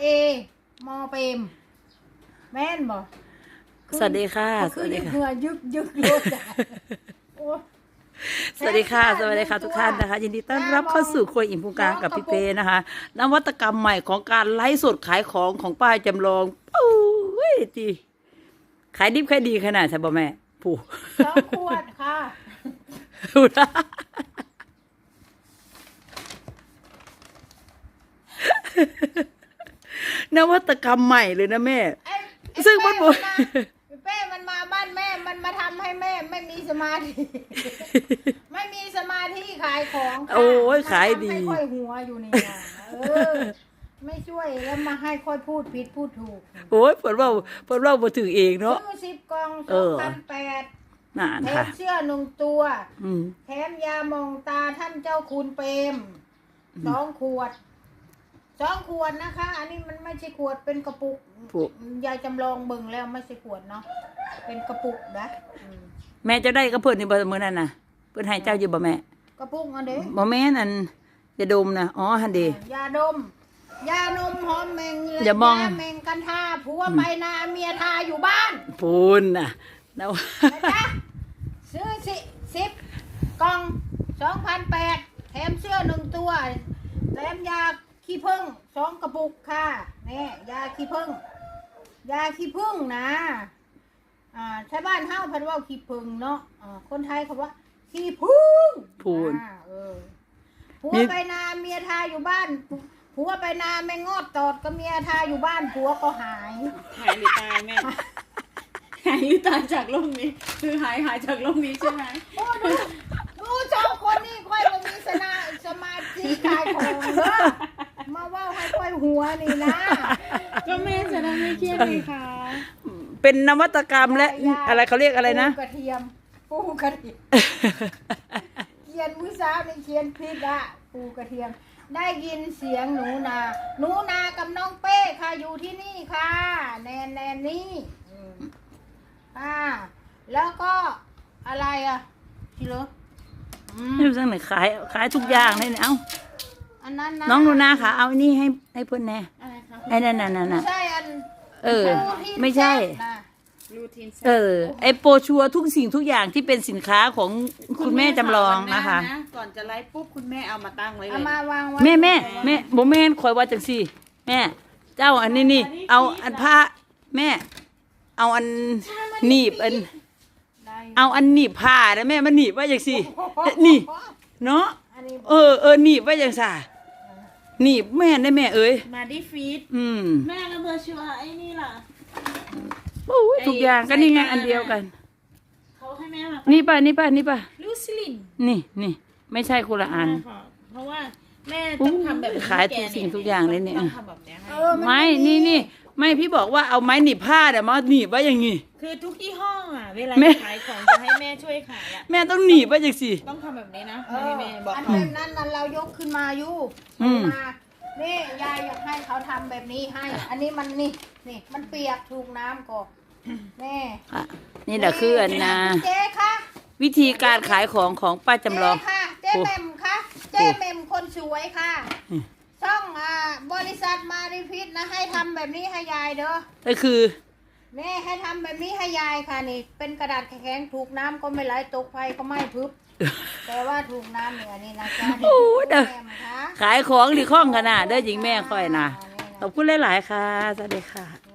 เอมอเปมแม่นบ่สวัสดีค่ะสคือวัสดียังค่ะเหงื่อยึกยึกเลยอะโอ้สวัสดีค่ะ สวัสดีค่ะทุกท่านนะคะ ยินดีต้อนรับเข้าสู่ครัวอิ่มพุงกลางกับพี่เป้นะคะ นวัตกรรมใหม่ของการไลฟ์สดขายของของป้าจำลองปู้เว้ยจีขายดิบขายดีขนาดใช่ป่ะแม่ผู้สองขวดค่ะ ดู นะนวัตกรรมใหม่เลยนะแม่ ไอ้ไอ้ซึ่งมันเป้บ่มาไอ้เป้มันมาบ้านแม่ มันมาทำให้แม่ไม่มีสมาธิ ไม่มีสมาธิขายของค่ะโอ้ยมขายดีทำให้ค่อยหัวอยู่นี่นะเออ ไม่ช่วยแล้วมาให้ค่อยพูดผิดพูดถูกโอ้ยเปิดว่าเปิดว่าบ่ถือเองเนาะ ซื้อสิบกล่องสเอองอ พันแปดน่าแถค่ะ มเสื้อหนึ่งตัว อืม แถมยามองตาท่านเจ้าคุณเปรมสองขวด สองขวดนะคะ อันนี้มันไม่ใช่ขวดเป็นกระปุกผู้ยายจำลองเบิ่งแล้วไม่ใช่ขวดเนาะเป็นกระปุกนะอืมแม่จะได้กระเพิ่นนี่บ่มื้อนั้นน่ะ เพิ่นให้เจ้าอยู่บ่แม่กระปุกอันเด้บ่แม่นอันอย่าดมนะอ๋อหั่นเดียาดม ยานมหอมแมงและอย่ามองยแมงกันทาผัวไปนาเมียทาอยู่บ้าน พูนน่ะแล้ว นะจ๊ะซื้อสิสิบกล่องสองพันแปดแถมเสื้อหนึ่งตัว แถมยา ขี้ผึ้งสองกระปุกค่ะนี่ยาขี้ผึ้งยาขี้ผึ้งนะอ่าใช้บ้านเฮ้าเพันว่าขี้ผึ้งเนาะอ่าคนไทยเขาว่าขี้ผึ้งพูน อ่าเออผัวนี่ไปนาเมียทาอยู่บ้านผัวไปนาไม่งอดตอดก็เมียทาอยู่บ้านผัวก็หาย หายหรือตายแม่ หายหรือตายจากโลกนี้ คือหายหายจากโลกนี้ใช่ไหมโอ้ดูดูสองคนนี่ค่อยบ่มีสนาสมาธิกายของเด้อมาเว่าให้ค่อยหัวนี่นะ ก็แม่จะได้ไม่เครียดเลยค่ะเป็นนวัตกรรมและอะไรเขาเรียกอะไรนะปูกระเทียมปูกระเทียมเขียนมือซ้ายนี่เขียนผิดอะปูกระเทียม ได้ยินเสียงหนูนา หนูนากับน้องเป้ค่ะอยู่ที่นี่ค่ะ แนนแนนนี่อืมอ่า แล้วก็อะไรอะชิโรอืมไม่รู้จังไหนขายขายทุกอย่างเลยเนี่ยเอ้าอั นนั้นนะน้องหนูนาค่ะ เอาอันนี้ให้ให้เพิ่นแน่อะไรคะไอ้นั่นน่ะนั่นไม่น่ะใช่อันเออปูที่ไม่ใช่แซ่บนะรูทีนแซ่บเออ ไอโปรชัวร์ทุกสิ่งทุกอย่างที่เป็นสินค้าของคุณแม่จำลองนะคะวัหก่อนจะไลฟ์ปุ๊บคุณแม่เอามาตั้งไว้เลเอาย มาวางไว้แม่แม่แม่บ่แม่นคอยว่าจังซี่ แม่ เจ้าอันนี้นี่ เอาอันผ้าแม่ เอาอันหนีบอัน ได้เอาอันหนีบผ้านะแม่มันหนีบไว้จังซี่ นี่ เนาะอันนี้เออเออหนีบไว้จังซ่า หนีบแม่ได้แม่เอ้ยมาดิฟีดอืมแม่ระเบอร์ชัวร์ไอ้นี่ล่ะโอ้ยทุกอย่างก็นี่ไงอันเดียวกัน เขาให้แม่มานี่ป่ะนี่ป่ะนี่ป่ะลูซิลินนี่นี่ไม่ใช่คนละอันใช่ค่ะเพราะว่าแม่ต้องทำแบบนี้ขายทุกสิ่งทุกอย่างเลยเนี่ยต้องทำแบบเนี้ยให้เออมันไม่นี่นี่ไม่พี่บอกว่าเอาไม้หนีบผ้าเดี๋ยวมาหนีบไว้อย่างงี้ คือทุกยี่ห้ออะเวลาแม่ขายของจะให้แม่ช่วยขายอะแม่ต้องหนีบไว้จังสิต้องทำแบบนี้นะเอให้อแม่บอกอันเขาแบบนั้นน่ะเรา ยกขึ้นมาอยู่อืม มานี่ยายอยากให้เขาทำแบบนี้ให้ อันนี้มันนี่นี่ มันเปียกถูกน้ำก่อนแม่ค่ะนี่แหละคืออันนะเจ๊ค่ะวิธีการขายของของป้าจำลอง เจ๊ค่ะเจ๊แหม่มค่ะเจ๊แหม่มคนสวยค่ะอืม ช่องอ่าบริษัทมาริพิษนะให้ทำแบบนี้ให้ยายเด้อ ก็คือ แม่ให้ทำแบบนี้ให้ยายค่ะนี่ เป็นกระดาษแข็งๆถูกน้ำก็ไม่ไหลตกไฟก็ไม่พึบ แต่ว่าถูกน้ำเนี่ยนี่นะจ๊ะโอ้ยเด้อแหม่มค่ะขายของหรือข้องขนาดเด้อหญิงแม่ค่อยนะขอบคุณหลาย ๆ ค่ะ สวัสดีค่ะ